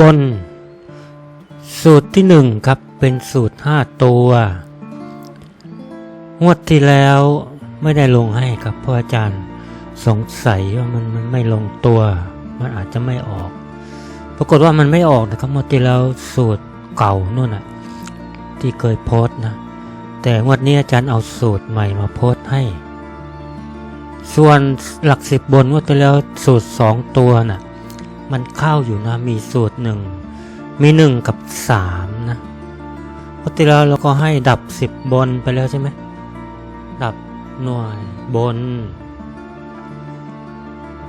บน สูตรที่หนึ่งครับเป็นสูตรห้าตัวงวดที่แล้วไม่ได้ลงให้ครับเพราะอาจารย์สงสัยว่ามันมันไม่ลงตัว มันอาจจะไม่ออก ปรากฏว่ามันไม่ออกนะครับงวดที่แล้วสูตรเก่านู่นน่ะที่เคยโพสต์นะ แต่งวดนี้อาจารย์เอาสูตรใหม่มาโพสต์ให้ ส่วนหลักสิบบนงวดที่แล้วสูตรสองตัวน่ะ มันเข้าอยู่นะ มีสูตรหนึ่ง มีหนึ่งกับสามนะงวดที่แล้วเราก็ให้ดับสิบบนไปแล้วใช่ไหม ดับหน่วยบน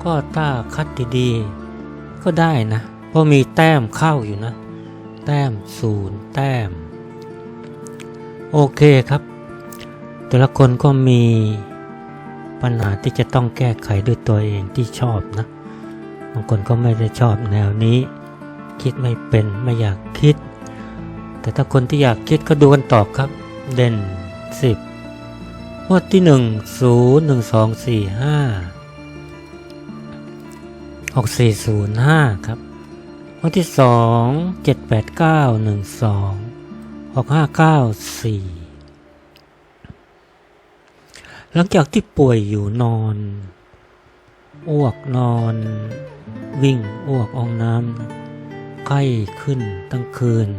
ก็ถ้าคัดดีๆ ก็ได้นะ เพราะมีแต้มเข้าอยู่นะ แต้มศูนย์แต้ม โอเคครับ แต่ละคนก็มีปัญหาที่จะต้องแก้ไขด้วยตัวเองที่ชอบนะ บางคนก็ไม่ได้ชอบแนวนี้ คิดไม่เป็นไม่อยากคิด แต่ถ้าคนที่อยากคิดก็ดูกันต่อครับ เด่นสิบงวดที่หนึ่งศูนย์หนึ่งสองสี่ห้าหกสี่ศูนย์ห้าครับงวดที่สองเจ็ดแปดเก้าหนึ่งสองหกห้าเก้าสี่หลังจากที่ป่วยอยู่นอน อ้วกนอน วิ่งอ้วกอองน้ำไข้ขึ้นตั้งคืน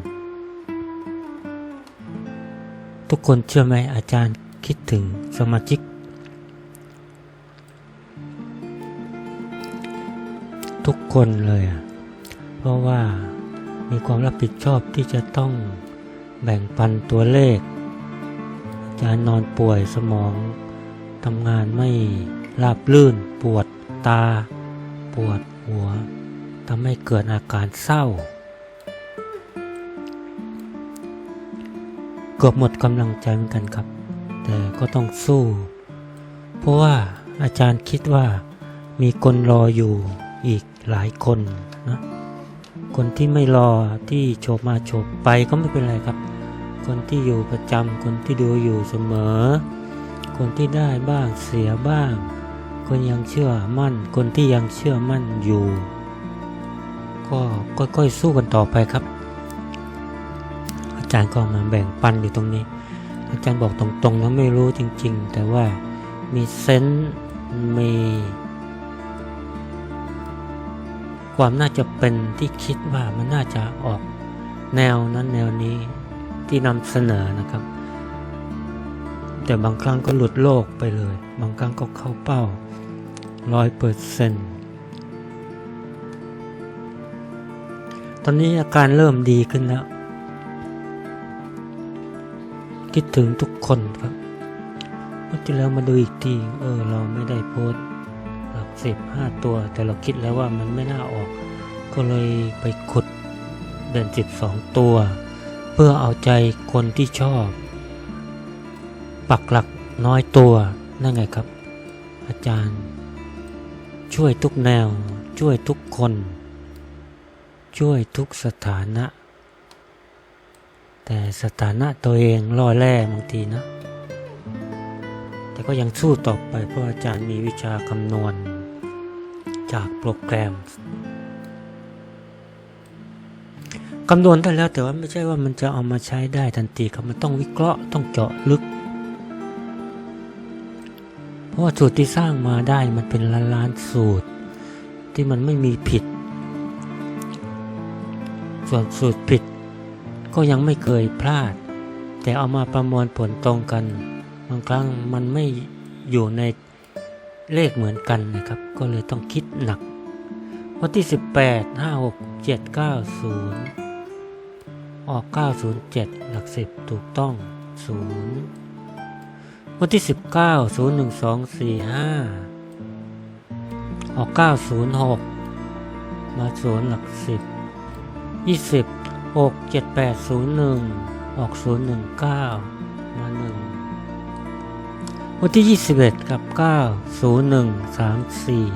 ทุกคนเชื่อไหมอาจารย์คิดถึงสมาชิก ทุกคนเลยอะเพราะว่ามีความรับผิดชอบที่จะต้องแบ่งปันตัวเลข อาจารย์นอนป่วยสมองทำงานไม่ราบลื่นปวด ตา ปวดหัวทำให้เกิดอาการเศร้า เกือบหมดกำลังใจเหมือนกันครับ แต่ก็ต้องสู้ เพราะว่าอาจารย์คิดว่ามีคนรออยู่อีกหลายคนนะคนที่ไม่รอที่โฉบมาโฉบไปก็ไม่เป็นไรครับ คนที่อยู่ประจำคนที่ดูอยู่เสมอ คนที่ได้บ้างเสียบ้าง คนยังเชื่อมั่น คนที่ยังเชื่อมั่นอยู่ ก็ค่อยๆสู้กันต่อไปครับ อาจารย์ก็มาแบ่งปันอยู่ตรงนี้ อาจารย์บอกตรงๆนะไม่รู้จริง ๆ แต่ว่ามีเซนส์มีความน่าจะเป็นที่คิดว่ามันน่าจะออกแนวนั้นแนวนี้ที่นำเสนอนะครับ แต่บางครั้งก็หลุดโลกไปเลย บางครั้งก็เข้าเป้าร้อยเปอร์เซนต์ตอนนี้อาการเริ่มดีขึ้นแล้ว คิดถึงทุกคนครับเมื่อที่แล้วมาดูอีกที เออ เราไม่ได้โพสต์หลักสิบห้าตัว แต่เราคิดแล้วว่ามันไม่น่าออก ก็เลยไปขุดเด่นสิบสองตัว เพื่อเอาใจคนที่ชอบ ปักหลักน้อยตัวนั่นไงครับ อาจารย์ ช่วยทุกแนว ช่วยทุกคน ช่วยทุกสถานะ แต่สถานะตัวเองล่อแร่บางทีนะ แต่ก็ยังสู้ต่อไปเพราะอาจารย์มีวิชาคำนวณ จากโปรแกรมคำนวณได้แล้วแต่ว่าไม่ใช่ว่ามันจะเอามาใช้ได้ทันทีครับมันต้องวิเคราะห์ต้องเจาะลึก ราะว่าสูตรที่สร้างมาได้มันเป็นล้านล้านสูตร ที่มันไม่มีผิด ส่วนสูตรผิด ก็ยังไม่เคยพลาด แต่เอามาประมวลผลตรงกันบางครั้งมันไม่อยู่ในเลขเหมือนกันนะครับ ก็เลยต้องคิดหนักวันที่ 18 5 6 7 9 0 ออก 907 หลัก10 ถูกต้อง 0 วันที่ 19 0 1 2 4 5 ออก 906 มาศูนย์หลัก 10 20หกเจ็ดแปดศูนย์หนึ่งออกศูนย์หนึ่งเก้ามาหนึ่งวันที่ยี่สิบเอ็ดกับเก้าศูนย์หนึ่งสามสี่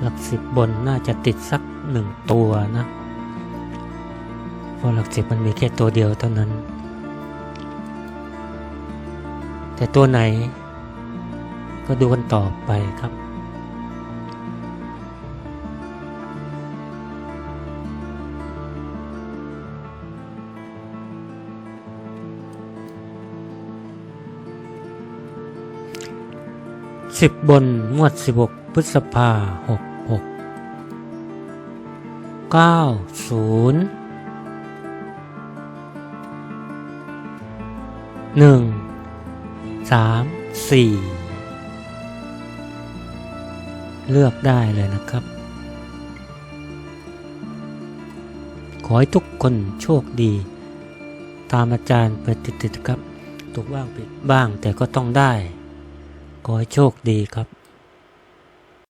หลักสิบบนน่าจะติดสักหนึ่งตัวนะ เพราะหลักสิบมันมีแค่ตัวเดียวเท่านั้น แต่ตัวไหนก็ดูกันต่อไปครับสิบบนงวดสิบกพฤษภาหกหกเก้าศูนย์หนึ่ง สามสี่เลือกได้เลยนะครับ ขอให้ทุกคนโชคดี ตามอาจารย์ไปติดๆครับ ถูกบ้างผิดบ้างแต่ก็ต้องได้ ขอให้โชคดีครับ